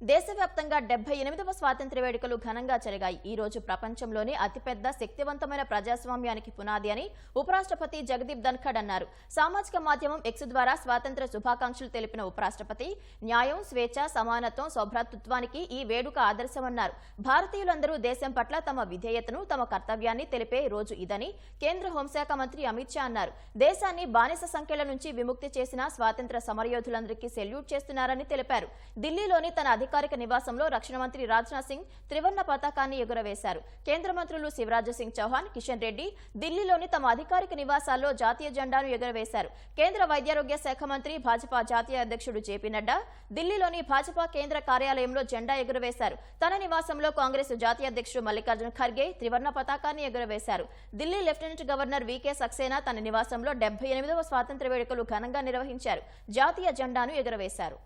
దేశవ్యాప్తంగా డెబ్బై ఎనిమిదవ స్వాతంత్ర్య వేడుకలు ఘనంగా జరిగాయి. ఈ రోజు ప్రపంచంలోనే అతిపెద్ద శక్తివంతమైన ప్రజాస్వామ్యానికి పునాది అని ఉపరాష్ట్రపతి జగదీప్ ధన్ఖడ్ అన్నారు. సామాజిక మాధ్యమం ఎక్స్ ద్వారా స్వాతంత్ర శుభాకాంక్షలు తెలిపిన ఉపరాష్ట్రపతి న్యాయం స్వేచ్ఛ సమానత్వం సౌభ్రాతృత్వానికి ఈ వేడుక ఆదర్శమన్నారు. భారతీయులందరూ దేశం పట్ల తమ విధేయతను తమ కర్తవ్యాన్ని తెలిపే రోజు ఇదని కేంద్ర హోంశాఖ మంత్రి అమిత్ షా అన్నారు. దేశాన్ని బానిస సంఖ్యల నుంచి విముక్తి చేసిన స్వాతంత్ర సమరయోధులందరికీ సెల్యూట్ చేస్తున్నారని తెలిపారు. ఢిల్లీలోని తన అధికారిక నివాసంలో రక్షణ మంత్రి రాజ్నాథ్ సింగ్ త్రివర్ణ పతాకాన్ని ఎగురవేశారు. కేంద్ర మంత్రులు శివరాజ్ సింగ్ చౌహాన్ కిషన్ రెడ్డి ఢిల్లీలోని తమ అధికారిక నివాసాల్లో జాతీయ జెండాను ఎగురవేశారు. కేంద్ర వైద్యారోగ్య శాఖ మంత్రి భాజపా జాతీయ అధ్యక్షుడు జేపీ నడ్డా ఢిల్లీలోని భాజపా కేంద్ర కార్యాలయంలో జెండా ఎగురవేశారు. తన నివాసంలో కాంగ్రెస్ జాతీయ అధ్యక్షుడు మల్లికార్జున ఖర్గే త్రివర్ణ పతాకాన్ని ఎగురవేశారు. Delhi lieutenant governor V K Saxena తన నివాసంలో డెబ్బై ఎనిమిదవ స్వాతంత్ర వేడుకలు ఘనంగా నిర్వహించారు. జాతీయ జెండాను ఎగురవేశారు.